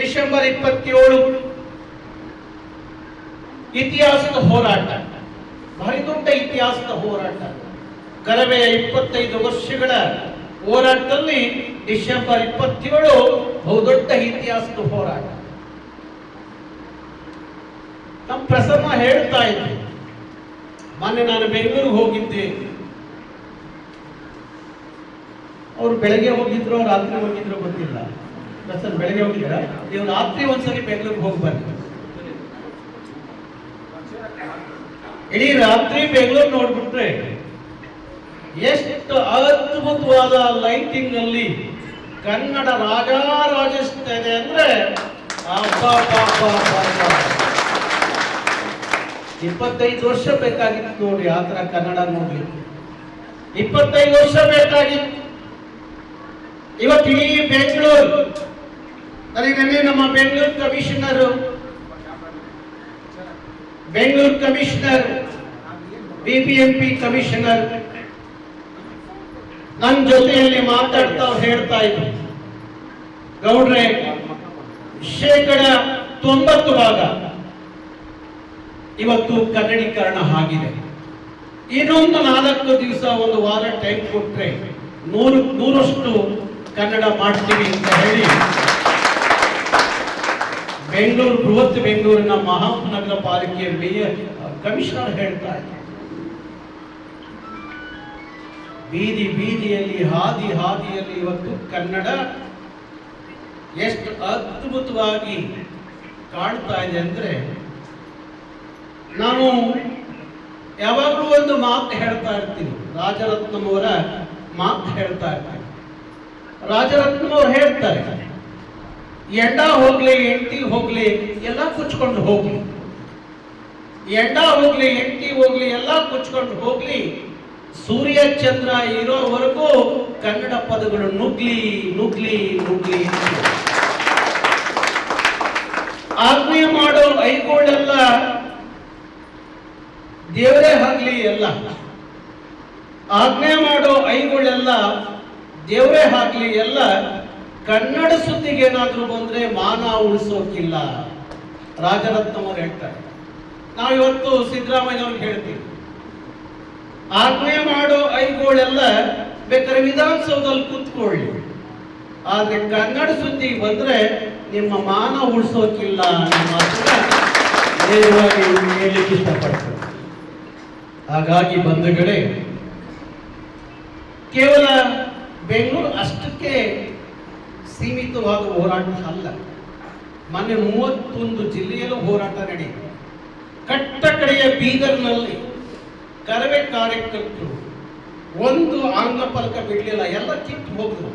December ಇಪ್ಪತ್ತೇಳು ಇತಿಹಾಸದ ಹೋರಾಟ. ಭಾರಿ ದೊಡ್ಡ ಇತಿಹಾಸದ ಹೋರಾಟ. ಕರವೆಯ ಇಪ್ಪತ್ತೈದು ವರ್ಷಗಳ ಹೋರಾಟದಲ್ಲಿ ಡಿಸೆಂಬರ್ ಇಪ್ಪತ್ತೇಳು ಬಹುದೊಡ್ಡ ಇತಿಹಾಸದ ಹೋರಾಟ. ನಮ್ಮ ಪ್ರಸನ್ನ ಹೇಳ್ತಾ ಇದ್ದೆ ಮೊನ್ನೆ ನಾನು ಬೆಂಗಳೂರಿಗೆ ಹೋಗಿದ್ದೆ. ಅವ್ರು ಬೆಳಗ್ಗೆ ಹೋಗಿದ್ರು ರಾತ್ರಿ ಹೋಗಿದ್ರು ಗೊತ್ತಿಲ್ಲ. ಪ್ರಸನ್ನ ಬೆಳಗ್ಗೆ ಹೋಗಿದ್ದೀರಾ ನೀವು ರಾತ್ರಿ ಒಂದ್ಸರಿ ಬೆಂಗಳೂರಿಗೆ ಹೋಗಿ ಬನ್ನಿ. ಇಡೀ ರಾತ್ರಿ ಬೆಂಗಳೂರು ನೋಡ್ಬಿಟ್ರೆ ಎಷ್ಟು ಅದ್ಭುತವಾದ ಲೈಟಿಂಗ್ ಅಲ್ಲಿ ಕನ್ನಡ ರಾಜಾರಾಜಿಸ್ತಾ ಇದೆ ಅಂದ್ರೆ. ಇಪ್ಪತ್ತೈದು ವರ್ಷ ಬೇಕಾಗಿತ್ತು ನೋಡಿ ಆ ತರ ಕನ್ನಡ ನೋಡ್ಲಿ ಇಪ್ಪತ್ತೈದು ವರ್ಷ ಬೇಕಾಗಿತ್ತು. ಇವತ್ತು ಇಡೀ ಬೆಂಗಳೂರು ನನಗೆ ನಮ್ಮ Bengaluru commissioner Bengaluru commissioner, BBMP commissioner ನನ್ನ ಜೊತೆಯಲ್ಲಿ ಮಾತಾಡ್ತಾ ಹೇಳ್ತಾ ಇದ್ರು. ಗೌಡ್ರೆ, ಶೇಕಡ ತೊಂಬತ್ತು ಭಾಗ. ಇವತ್ತು ಕನ್ನಡೀಕರಣ ಆಗಿದೆ. ಇನ್ನೊಂದು ನಾಲ್ಕು ದಿವಸ ಒಂದು ವಾರ ಟೈಮ್ ಕೊಟ್ರೆ ನೂರು, ನೂರಷ್ಟು ಕನ್ನಡ ಮಾಡ್ತೀವಿ ಅಂತ ಹೇಳಿ ಬೆಂಗಳೂರು, ಬೃಹತ್ ಬೆಂಗಳೂರಿನ ಮಹಾನಗರ ಪಾಲಿಕೆಯ ಮೇಯರ್ ಕಮಿಷನರ್ ಹೇಳ್ತಾ ಇದ್ದಾರೆ. ಬೀದಿ ಬೀದಿಯಲ್ಲಿ, ಹಾದಿ ಹಾದಿಯಲ್ಲಿ ಇವತ್ತು ಕನ್ನಡ ಎಷ್ಟು ಅದ್ಭುತವಾಗಿ ಕಾಣ್ತಾ ಇದೆ ಅಂದ್ರೆ ನಾನು ಯಾವಾಗಲೂ ಒಂದು ಮಾತು ಹೇಳ್ತಾ ಇರ್ತೀನಿ. ರಾಜರತ್ನಂ ಅವರ ಮಾತು ಹೇಳ್ತಾ ಇರ್ತೀನಿ. ರಾಜರತ್ನಂ ಅವ್ರು ಹೇಳ್ತಾರೆ ಎಂಡ ಹೋಗ್ಲಿ, ಎಂಟಿ ಹೋಗ್ಲಿ, ಎಲ್ಲ ಕುಚ್ಕೊಂಡು ಹೋಗ್ಲಿ. ಎಂಡ ಹೋಗ್ಲಿ, ಎಂಟಿ ಹೋಗ್ಲಿ, ಎಲ್ಲ ಕುಚ್ಕೊಂಡು ಹೋಗ್ಲಿ. ಸೂರ್ಯ ಚಂದ್ರ ಇರೋವರೆಗೂ ಕನ್ನಡ ಪದಗಳು ನುಗ್ಲಿ ನುಗ್ಲಿ ನುಗ್ಲಿ. ಆಜ್ಞೆ ಮಾಡೋ ಐಗೋಳೆಲ್ಲ, ದೇವರೇ ಆಗ್ಲಿ ಎಲ್ಲ. ಆಜ್ಞೆ ಮಾಡೋ ಐಗಳೆಲ್ಲ, ದೇವರೇ ಆಗ್ಲಿ ಎಲ್ಲ. ಕನ್ನಡ ಸುದ್ದಿಗೆ ಏನಾದರೂ ಬಂದ್ರೆ ಮಾನ ಉಳಿಸೋಕಿಲ್ಲ. ರಾಜರತ್ನ ಅವರು ಹೇಳ್ತಾರೆ. ನಾವು ಇವತ್ತು ಸಿದ್ದರಾಮಯ್ಯ ಅವ್ರಿಗೆ ಹೇಳ್ತೀವಿ. ಆಜ್ಞೆ ಮಾಡೋ ಐಗಳೆಲ್ಲ ಬೇಕಾದ್ರೆ ವಿಧಾನಸೌಧದಲ್ಲಿ ಕೂತ್ಕೊಳ್ಳಿ. ಆದ್ರೆ ಕನ್ನಡ ಸುದ್ದಿ ಬಂದ್ರೆ ನಿಮ್ಮ ಮಾನ ಉಳಿಸೋಕಿಲ್ಲ ಹೇಳಲಿಕ್ಕೆ ಇಷ್ಟಪಡ್ತೀನಿ. ಹಾಗಾಗಿ ಬಂಧುಗಳೇ, ಕೇವಲ ಬೆಂಗಳೂರು ಅಷ್ಟಕ್ಕೆ ಸೀಮಿತವಾದ ಹೋರಾಟ ಅಲ್ಲ ಮೊನ್ನೆ ಮೂವತ್ತೊಂದು ಜಿಲ್ಲೆಯಲ್ಲೂ ಹೋರಾಟ ನಡೆಯಿತು. ಕಟ್ಟ ಕಡೆಯ ಬೀದರ್ನಲ್ಲಿ ಕರವೇ ಕಾರ್ಯಕರ್ತರು ಒಂದು ಆಂಗ್ಲ ಫಲಕ ಬಿಡಲಿಲ್ಲ, ಎಲ್ಲ ಕಿತ್ತು ಹೋದ್ರು